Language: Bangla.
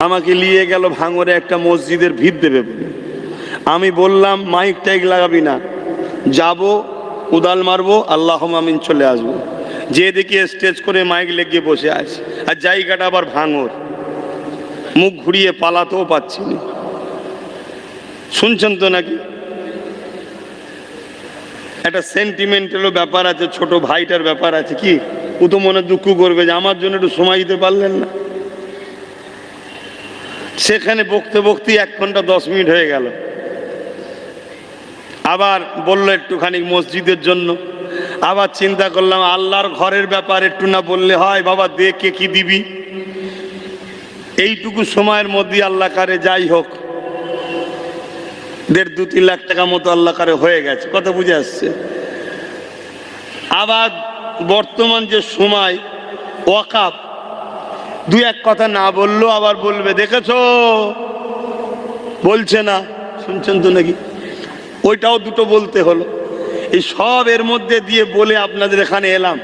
আমাকে নিয়ে গেল ভাঙরে একটা মসজিদের ভিত দেবে বলে। আমি বললাম, মাইক টাইক লাগাবি না। যাব, উদাল মারবো আল্লাহ আমিন চলে আসব। যে দেখি স্টেজ করে মাইক লেগে বসে আছে। আর জায়গাটা আবার ভাঙর। মুখ ঘুরিয়ে পালাতেও পাচ্ছি না। শুনছেন তো নাকি? একটা সেন্টিমেন্টালও ব্যাপার আছে, ছোট ভাইটার ব্যাপার আছে কি? ও তো মনে দুঃখ করবে যে আমার জন্য একটু সময় দিতে পারলেন না। সেখানে বকতে বকতে এক ঘণ্টা দশ মিনিট হয়ে গেল। আবার বলল একটুখানি মসজিদের জন্য। আবার চিন্তা করলাম, আল্লাহর ঘরের ব্যাপার একটু না বললে হয়, বাবা দেখে কি দিবি? এইটুকু সময়ের মধ্যে আল্লাহ কারে যাই হোক। দেড় দু তিন লাখ টাকা মতো আল্লাহ কারে হয়ে গেছে, কথা বুঝে আসছে। আবার বর্তমান যে সময় ওয়াকাপ দুই এক কথা না বলল, আবার বলবে, দেখেছ? বলছে না, শুনছেন তো নাকি? ওইটাও দুটো বলতে হলো। এই সব এর মধ্যে দিয়ে বলে আপনাদের এখানে এলাম।